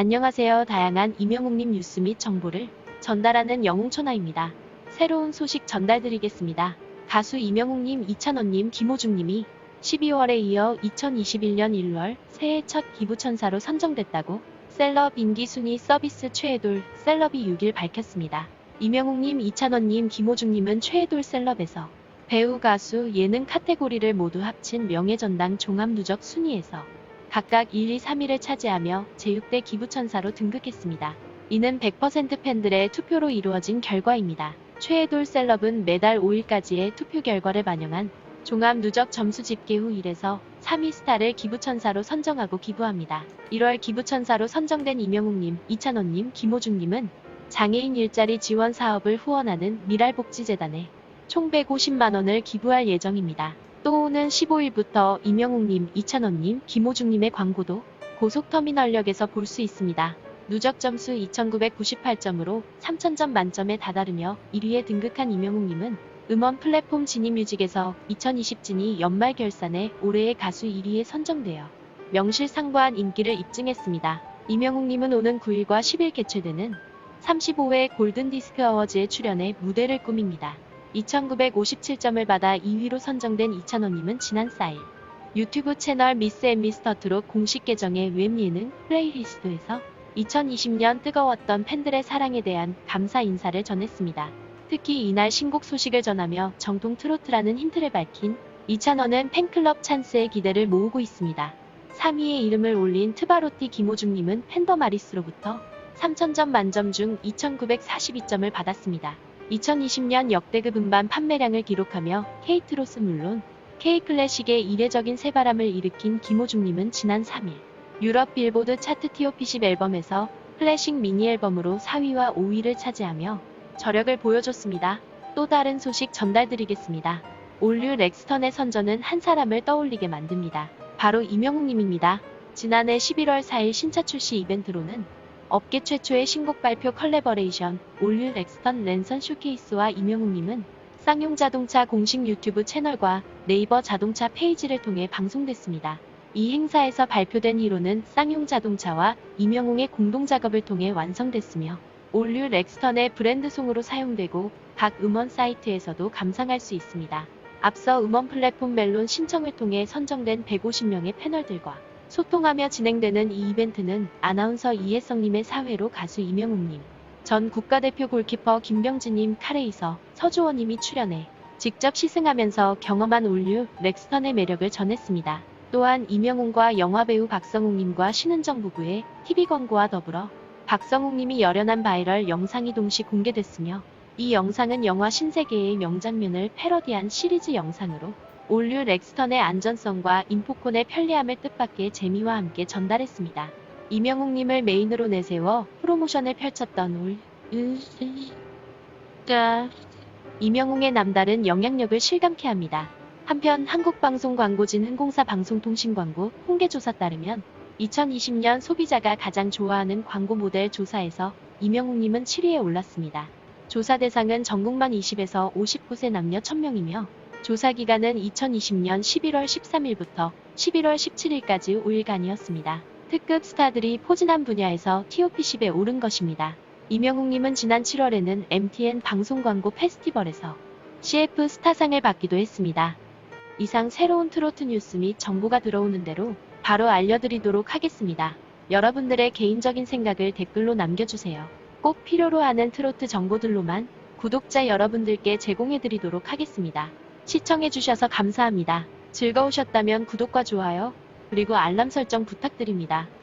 안녕하세요. 다양한 이명웅님 뉴스 및 정보를 전달하는 영웅천하입니다. 새로운 소식 전달드리겠습니다. 가수 이명웅님, 이찬원님, 김호중님이 12월에 이어 2021년 1월 새해 첫 기부천사로 선정됐다고 셀럽 인기 순위 서비스 최애돌 셀럽이 6일 밝혔습니다. 이명웅님, 이찬원님, 김호중님은 최애돌 셀럽에서 배우, 가수, 예능 카테고리를 모두 합친 명예전당 종합 누적 순위에서 각각 1, 2, 3위를 차지하며 제6대 기부천사로 등극했습니다. 이는 100% 팬들의 투표로 이루어진 결과입니다. 최애돌 셀럽은 매달 5일까지의 투표 결과를 반영한 종합 누적 점수 집계 후 1에서 3위 스타를 기부천사로 선정하고 기부합니다. 1월 기부천사로 선정된 이명웅님, 이찬원님, 김호중님은 장애인 일자리 지원 사업을 후원하는 미랄복지재단에 총 150만원을 기부할 예정입니다. 또 오는 15일부터 이명웅님, 이찬원님, 김호중님의 광고도 고속터미널역에서 볼 수 있습니다. 누적 점수 2998점으로 3000점 만점에 다다르며 1위에 등극한 이명웅님은 음원 플랫폼 지니뮤직에서 2020 지니 연말 결산에 올해의 가수 1위에 선정되어 명실상부한 인기를 입증했습니다. 이명웅님은 오는 9일과 10일 개최되는 35회 골든디스크 어워즈에 출연해 무대를 꾸밉니다. 2957점을 받아 2위로 선정된 이찬원님은 지난 4일 유튜브 채널 미스 앤 미스터 트롯 공식 계정의 웹 예능 플레이리스트에서 2020년 뜨거웠던 팬들의 사랑에 대한 감사 인사를 전했습니다. 특히 이날 신곡 소식을 전하며 정통 트로트라는 힌트를 밝힌 이찬원은 팬클럽 찬스의 기대를 모으고 있습니다. 3위의 이름을 올린 트바로티 김호중님은 팬더 마리스로부터 3000점 만점 중 2942점을 받았습니다. 2020년 역대급 음반 판매량을 기록하며 K트로스 물론 K클래식의 이례적인 새바람을 일으킨 김호중님은 지난 3일 유럽 빌보드 차트 TOP10 앨범에서 클래식 미니 앨범으로 4위와 5위를 차지하며 저력을 보여줬습니다. 또 다른 소식 전달드리겠습니다. 올류 렉스턴의 선전은 한 사람을 떠올리게 만듭니다. 바로 이명웅님입니다. 지난해 11월 4일 신차 출시 이벤트로는 업계 최초의 신곡 발표 컬래버레이션 올류 렉스턴 랜선 쇼케이스와 이명웅님은 쌍용 자동차 공식 유튜브 채널과 네이버 자동차 페이지를 통해 방송됐습니다. 이 행사에서 발표된 히로는 쌍용 자동차와 이명웅의 공동 작업을 통해 완성됐으며 올류 렉스턴의 브랜드송으로 사용되고 각 음원 사이트에서도 감상할 수 있습니다. 앞서 음원 플랫폼 멜론 신청을 통해 선정된 150명의 패널들과 소통하며 진행되는 이 이벤트는 아나운서 이혜성님의 사회로 가수 이명웅님, 전 국가대표 골키퍼 김병진님 카레이서 서주원님이 출연해 직접 시승하면서 경험한 올류 렉스턴의 매력을 전했습니다. 또한 이명웅과 영화배우 박성웅님과 신은정 부부의 TV 광고와 더불어 박성웅님이 열연한 바이럴 영상이 동시 공개됐으며 이 영상은 영화 신세계의 명장면을 패러디한 시리즈 영상으로 올류 렉스턴의 안전성과 인포콘의 편리함을 뜻밖의 재미와 함께 전달했습니다. 이명웅님을 메인으로 내세워 프로모션을 펼쳤던 올가 이명웅의 남다른 영향력을 실감케 합니다. 한편 한국방송 광고진 흥공사 방송통신광고 통계조사 따르면 2020년 소비자가 가장 좋아하는 광고 모델 조사에서 이명웅님은 7위에 올랐습니다. 조사 대상은 전국만 20에서 59세 남녀 1000명이며 조사 기간은 2020년 11월 13일부터 11월 17일까지 5일간이었습니다. 특급 스타들이 포진한 분야에서 TOP10에 오른 것입니다. 이명웅님은 지난 7월에는 MTN 방송광고 페스티벌에서 CF 스타상을 받기도 했습니다. 이상 새로운 트로트 뉴스 및 정보가 들어오는 대로 바로 알려드리도록 하겠습니다. 여러분들의 개인적인 생각을 댓글로 남겨주세요. 꼭 필요로 하는 트로트 정보들로만 구독자 여러분들께 제공해드리도록 하겠습니다. 시청해주셔서 감사합니다. 즐거우셨다면 구독과 좋아요, 그리고 알람 설정 부탁드립니다.